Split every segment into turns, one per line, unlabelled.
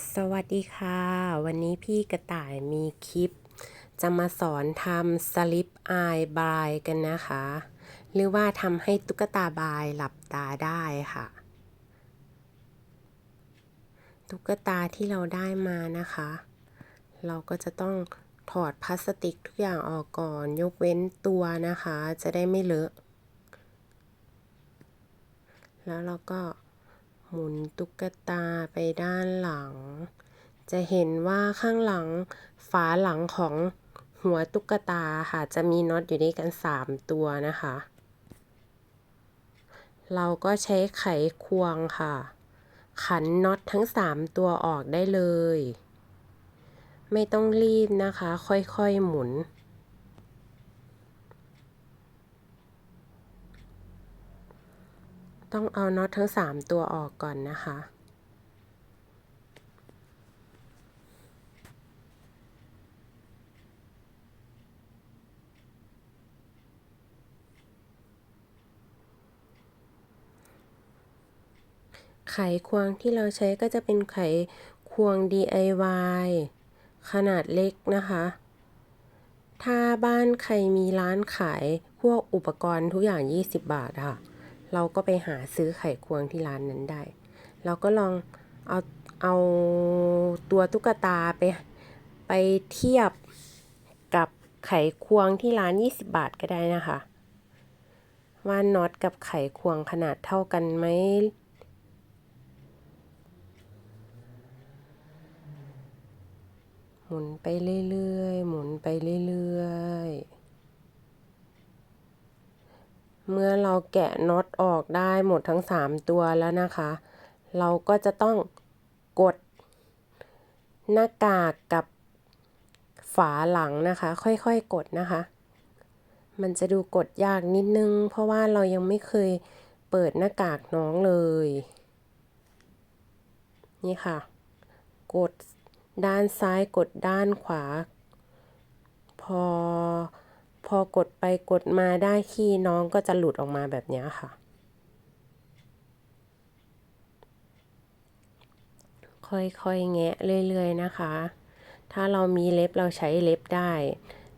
สวัสดีค่ะ วันนี้พี่กระต่ายมีคลิป จะมาสอนทำสลิปอายบายกันนะคะ หรือว่าทำให้ตุ๊กตาบายหลับตาได้ค่ะ ตุ๊กตาที่เราได้มานะคะ เราก็จะต้องถอดพลาสติกทุกอย่างออกก่อน ยกเว้นตัวนะคะ จะได้ไม่เลอะ แล้วเราก็ หมุนตุ๊กตาไปด้านหลัง จะเห็นว่าข้างหลังฝาหลังของหัวตุ๊กตาค่ะ จะมีน็อตอยู่ด้วยกัน 3 ตัวนะคะ เราก็ใช้ไขควงค่ะ ขันน็อตทั้ง 3 ตัวออกได้เลย ไม่ต้องรีบนะคะ ค่อยๆหมุน ต้องเอาน็อตทั้ง 3 ตัวออกก่อนนะคะ ไขควงที่เราใช้ก็จะเป็นไขควง DIY ขนาดเล็กนะคะถ้าบ้านใครมีร้านขายพวกอุปกรณ์ทุกอย่าง 20 บาทค่ะ เราก็ไปหาซื้อไขควงที่ร้านนั้นได้ เราก็ลองเอาเอาตัวตุ๊กตาไปไปเทียบกับไขควงที่ร้าน 20 บาทก็ได้นะคะ ว่าน็อตกับไขควงขนาดเท่ากันไหมหมุนไปเรื่อยๆ หมุนไปเรื่อยๆ เมื่อเราแกะน็อตออกได้หมดทั้ง 3 ตัวแล้วนะคะ เราก็จะต้องกดหน้ากากกับฝาหลังนะคะ ค่อยๆกดนะคะ มันจะดูกดยากนิดนึง เพราะว่าเรายังไม่เคยเปิดหน้ากากน้องเลย นี่ค่ะ กดด้านซ้ายกดด้านขวา พอ พอกดไปกดมาได้ขี้น้องก็จะหลุดออกมาแบบนี้ค่ะ ค่อยๆแงะเรื่อยๆนะคะ ถ้าเรามีเล็บเราใช้เล็บได้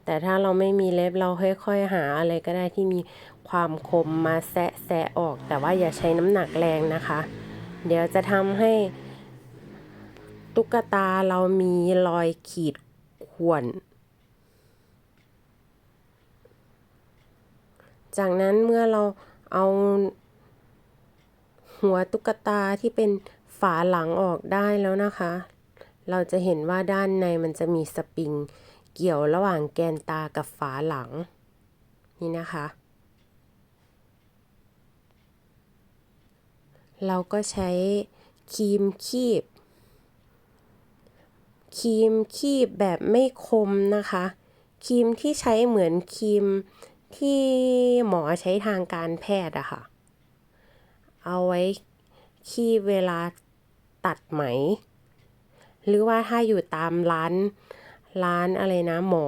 แต่ถ้าเราไม่มีเล็บเราค่อยๆหาอะไรก็ได้ที่มีความคมมาแซะแซะออก แต่ว่าอย่าใช้น้ำหนักแรงนะคะ เดี๋ยวจะทำให้ตุ๊กตาเรามีรอยขีดข่วน จากนั้นเมื่อเราเอาหัวตุ๊กตาที่เป็นฝาหลังออกได้แล้วนะคะ เราจะเห็นว่าด้านในมันจะมีสปริง เกี่ยวระหว่างแกนตากับฝาหลัง นี่นะคะ เราก็ใช้ครีมคีบครีมคีบแบบไม่คมนะคะครีมที่ใช้เหมือนครีม ที่หมอใช้ทางการแพทย์อะค่ะ เอาไว้คีบเวลาตัดไหม หรือว่าถ้าอยู่ตามร้านร้านอะไรนะ หมอ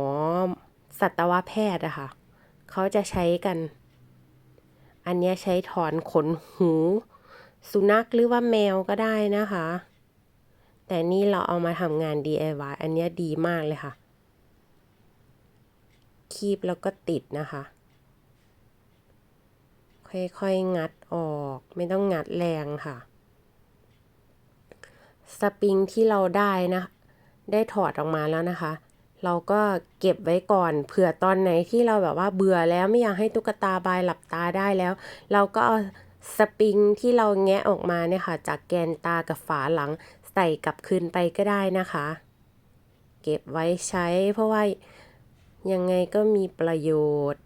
สัตวแพทย์อะค่ะ เขาจะใช้กัน อันนี้ใช้ถอนขนหู สุนัขหรือว่าแมวก็ได้นะคะ แต่นี่เราเอามาทำงาน DIY อันนี้ดีมากเลยค่ะ คีบแล้วก็ติดนะคะ ค่อยๆ งัดออก ไม่ต้องงัดแรงค่ะ สปริงที่เราได้นะ ได้ถอดออกมาแล้วนะคะ เราก็เก็บไว้ก่อนเผื่อตอนไหนที่เราแบบว่าเบื่อแล้วไม่อยากให้ตุ๊กตาบายหลับตาได้แล้ว เราก็เอาสปริงที่เราแงะออกมาเนี่ยค่ะ จากแกนตากับฝาหลังใส่กลับคืนไปก็ได้นะคะ เก็บไว้ใช้เพราะว่ายังไงก็มีประโยชน์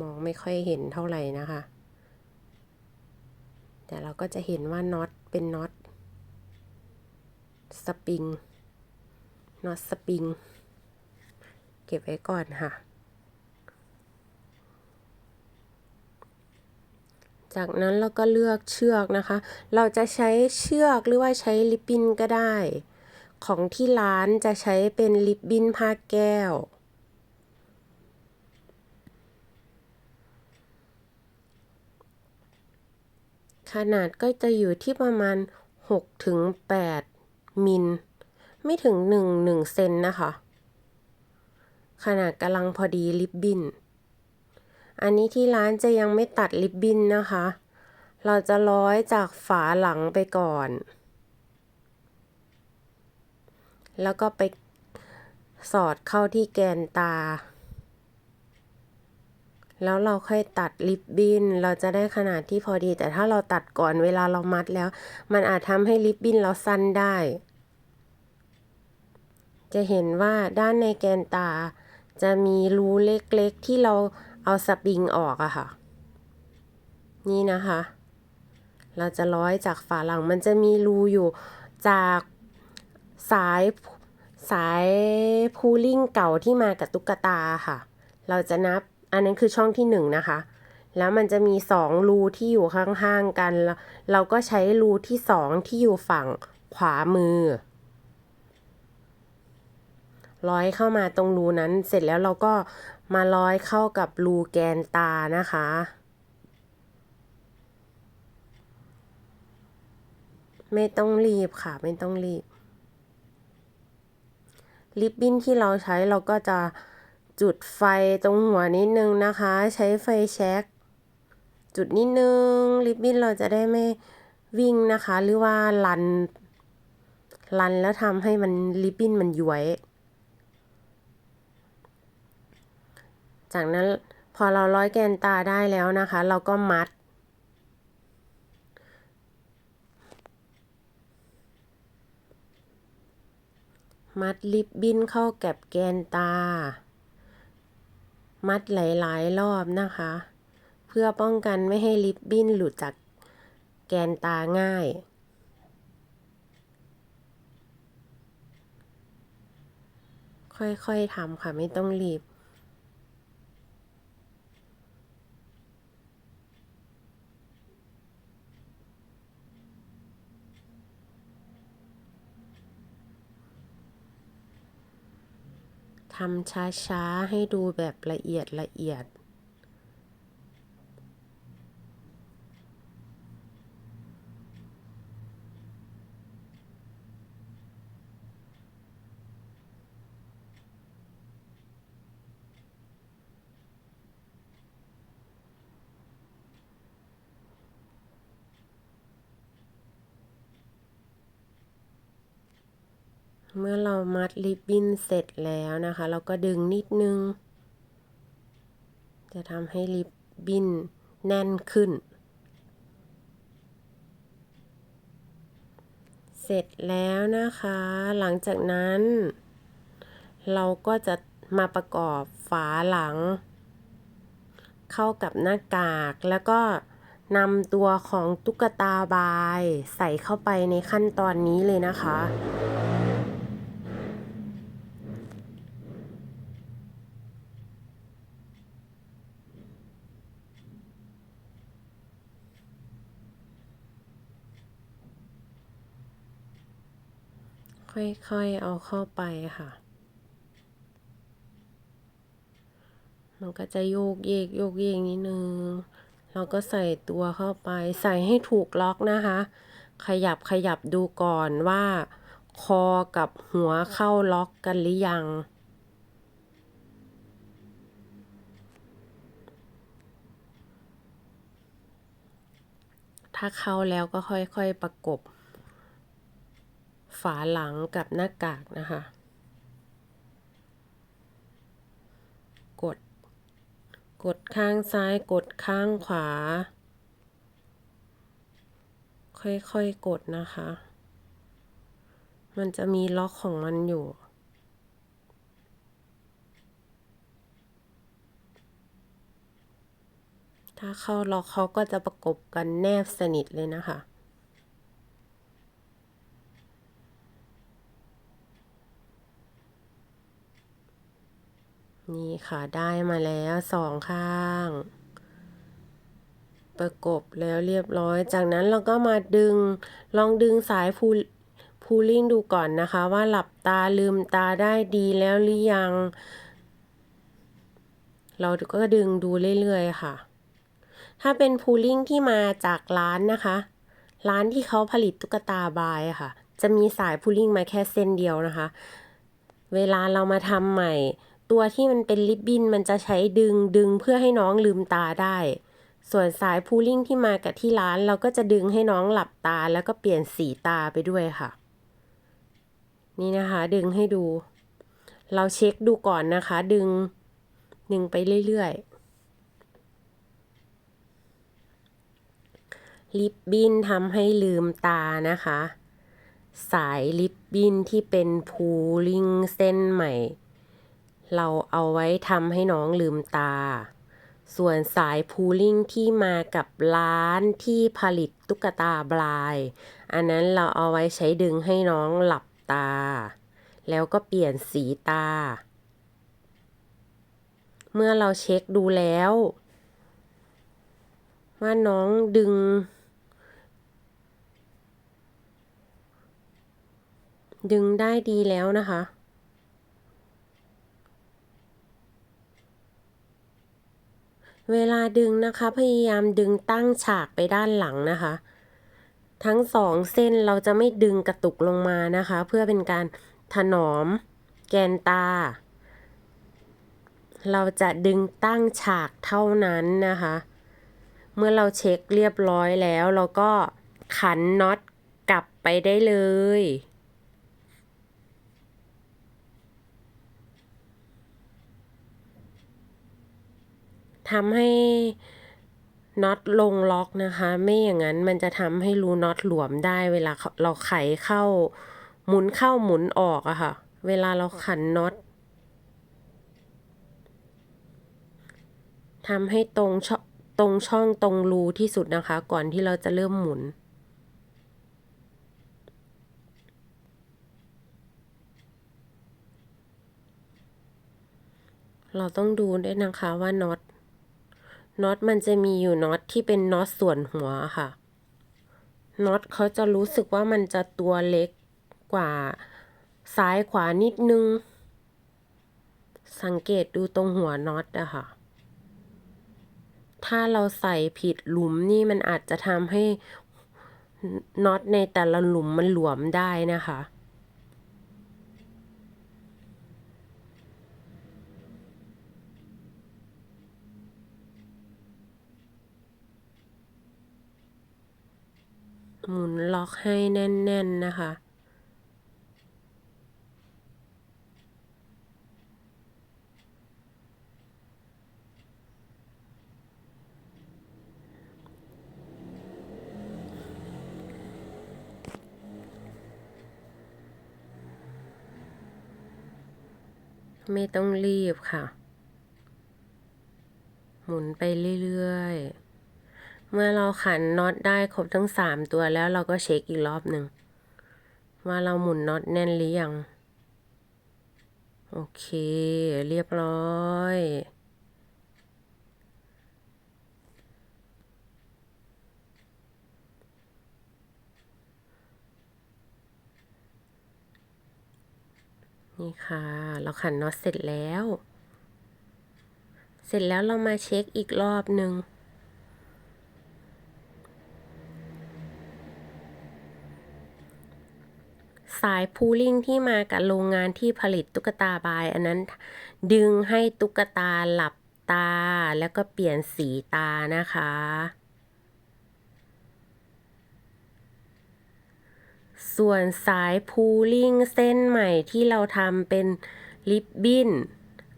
มองไม่ค่อยเห็นเท่าไหร่นะคะ แต่เราก็จะเห็นว่าน็อตเป็นน็อตสปริงน็อตสปริง เก็บไว้ก่อนค่ะ จากนั้นเราก็เลือกเชือกนะคะ เราจะใช้เชือกหรือว่าใช้ลิปบินก็ได้ ของที่ร้านจะใช้เป็นลิปบินผ้าแก้ว ขนาดก็จะอยู่ที่ประมาณ6ถึง8มิล ไม่ถึง 1 1 เซนนะคะ ขนาดกำลังพอดีลิปบิน อันนี้ที่ร้านจะยังไม่ตัดลิปบินนะคะ เราจะร้อยจากฝาหลังไปก่อน แล้วก็ไปสอดเข้าที่แกนตา แล้วเราค่อยตัดลิปบินเราจะได้ขนาดที่พอดี แต่ถ้าเราตัดก่อนเวลาเรามัดแล้ว มันอาจทำให้ลิปบินเราสั้นได้ จะเห็นว่าด้านในแกนตา จะมีรูเล็กๆที่เราเอาสปริงออกอะค่ะ นี่นะคะ เราจะร้อยจากฝาหลังมันจะมีรูอยู่จากสายสายพูลิ่งเก่าที่มากับตุ๊กตาค่ะ เราจะนับ อันนั้นคือช่องที่หนึ่งนะคะ แล้วมันจะมีสองรูที่อยู่ข้างๆกัน เราก็ใช้รูที่สองที่อยู่ฝั่งขวามือ ร้อยเข้ามาตรงรูนั้น เสร็จแล้วเราก็มาร้อยเข้ากับรูแกนตานะคะไม่ต้องรีบค่ะ ไม่ต้องรีบ ลิปบิ้นที่เราใช้เราก็จะ จุดไฟตรงหัวนิดนึงนะคะ ใช้ไฟแช็กจุดนิดนึงลิปบิ้นเราจะได้ไม่วิ่งนะคะ หรือว่าลัน ลันแล้วทำให้มันลิปบิ้นมันย้วย จากนั้นพอเราร้อยแกนตาได้แล้วนะคะ เราก็มัด มัดลิปบิ้นเข้ากับแกนตา มัดหลายๆ รอบนะคะ เพื่อป้องกันไม่ให้ลิปบิ้นหลุดจากแกนตาง่าย ค่อยๆทำค่ะไม่ต้องรีบ ทำช้าๆ ให้ดูแบบละเอียดละเอียด เมื่อเรามัดริบบิ้นเสร็จแล้วนะคะ เราก็ดึงนิดนึง จะทำให้ริบบิ้นแน่นขึ้น เสร็จแล้วนะคะ หลังจากนั้น เราก็จะมาประกอบฝาหลัง เข้ากับหน้ากากแล้วก็นำตัวของตุ๊กตาบาย ใส่เข้าไปในขั้นตอนนี้เลยนะคะ ค่อยๆเอาเข้าไปค่ะ มันก็จะโยกเยกโยกเยกนิดนึง เราก็ใส่ตัวเข้าไป ใส่ให้ถูกล็อกนะคะ ขยับขยับดูก่อนว่า คอกับหัวเข้าล็อกกันหรือยังถ้าเข้าแล้วก็ค่อยๆประกบ ฝาหลังกับหน้ากากนะคะ กด กดข้างซ้ายกดข้างขวา ค่อยๆกดนะคะ มันจะมีล็อกของมันอยู่ถ้าเข้าล็อกเขาก็จะประกบกันแนบสนิทเลยนะคะ นี่ค่ะได้มาแล้วสองข้าง ประกบแล้วเรียบร้อย จากนั้นเราก็มาดึงลองดึงสายพูพูลิ่งดูก่อนนะคะ ว่าหลับตาลืมตาได้ดีแล้วหรือยัง เราก็ดึงดูเรื่อยๆค่ะ ถ้าเป็นพูลิ่งที่มาจากร้านนะคะ ร้านที่เขาผลิตตุ๊กตาบายค่ะ จะมีสายพูลิ่งมาแค่เส้นเดียวนะคะ เวลาเรามาทำใหม่ ตัวที่มันเป็นริบบินมันจะใช้ดึงดึงเพื่อให้น้องลืมตาได้ ส่วนสายพูลิ่งที่มากับที่ร้านเราก็จะดึงให้น้องหลับตาแล้วก็เปลี่ยนสีตาไปด้วยค่ะ นี่นะคะ ดึงให้ดู เราเช็คดูก่อนนะคะ ดึง ดึงไปเรื่อยๆ ลิปบินทำให้ลืมตานะคะ สายลิปบินที่เป็นพูลิ่งเส้นใหม่ เราเอาไว้ทำให้น้องลืมตา ส่วนสายพูลิ่งที่มากับร้านที่ผลิตตุ๊กตาบลาย อันนั้นเราเอาไว้ใช้ดึงให้น้องหลับตา แล้วก็เปลี่ยนสีตา เมื่อเราเช็คดูแล้ว ว่าน้องดึง ดึงได้ดีแล้วนะคะ เวลาดึงนะคะ พยายามดึงตั้งฉากไปด้านหลังนะคะ ทั้งสองเส้นเราจะไม่ดึงกระตุกลงมานะคะ เพื่อเป็นการถนอมแกนตา เราจะดึงตั้งฉากเท่านั้นนะคะ เมื่อเราเช็คเรียบร้อยแล้วเราก็ขันน็อตกลับไปได้เลย ทำให้น็อตลงล็อกนะคะ ไม่อย่างนั้นมันจะทำให้รูน็อตหลวมได้ เวลาเราไขเข้าหมุนเข้าหมุนออกอะค่ะ เวลาเราขันน็อตทำให้ตรงช่องตรงช่องตรงรูที่สุดนะคะ ก่อนที่เราจะเริ่มหมุน เราต้องดูด้วยนะคะว่าน็อต น็อตมันจะมีอยู่น็อตที่เป็นน็อตส่วนหัวค่ะน็อตเขาจะรู้สึกว่ามันจะตัวเล็กกว่าซ้ายขวานิดนึง สังเกตดูตรงหัวน็อตอะค่ะ ถ้าเราใส่ผิดหลุมนี่มันอาจจะทำให้น็อตในแต่ละหลุมมันหลวมได้นะคะ หมุนล็อกให้แน่น ๆ นะคะ ไม่ต้องรีบค่ะ หมุนไปเรื่อย ๆ เมื่อเราขันน็อตได้ครบทั้งสามตัวแล้วเราก็เช็คอีกรอบหนึ่ง ว่าเราหมุนน็อตแน่นหรือยัง โอเค เรียบร้อย นี่ค่ะ เราขันน็อตเสร็จแล้ว เสร็จแล้วเรามาเช็คอีกรอบหนึ่ง สายพูลิ่งที่มากับโรงงานที่ผลิตตุ๊กตาบาย อันนั้น ดึงให้ตุ๊กตาหลับตา แล้วก็เปลี่ยนสีตานะคะ ส่วนสายพูลิ่งเส้นใหม่ที่เราทำเป็นลิปบิ้น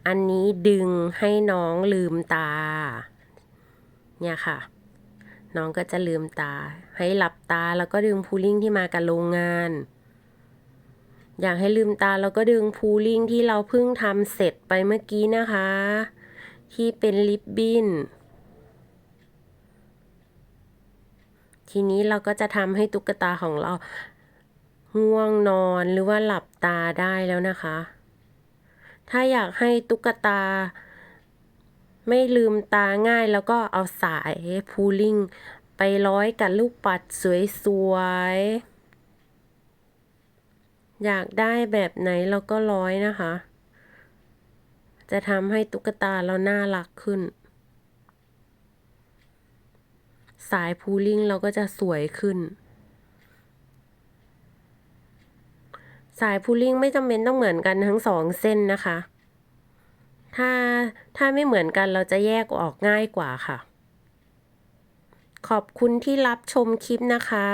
อันนี้ดึงให้น้องลืมตา เนี่ยค่ะน้องก็จะลืมตา ให้หลับตาแล้วก็ดึงพูลิ่งที่มากับโรงงาน อยากให้ลืมตาแล้วก็ดึงพูลิ่งที่เราเพิ่งทำเสร็จไปเมื่อกี้นะคะ ที่เป็นลิปบิ้นทีนี้เราก็จะทำให้ตุ๊กตาของเราง่วงนอนหรือว่าหลับตาได้แล้วนะคะ ถ้าอยากให้ตุ๊กตา ไม่ลืมตาง่ายแล้วก็เอาสายพูลิ่งไปร้อยกับลูกปัดสวยๆ อยากได้แบบไหนเราก็ร้อยนะคะ จะทำให้ตุ๊กตาเราน่ารักขึ้น สายพูลิ่งเราก็จะสวยขึ้น สายพูลิ่งไม่จำเป็นต้องเหมือนกันทั้งสองเส้นนะคะ ถ้าถ้าไม่เหมือนกันเราจะแยกออกง่ายกว่าค่ะ ขอบคุณที่รับชมคลิปนะคะ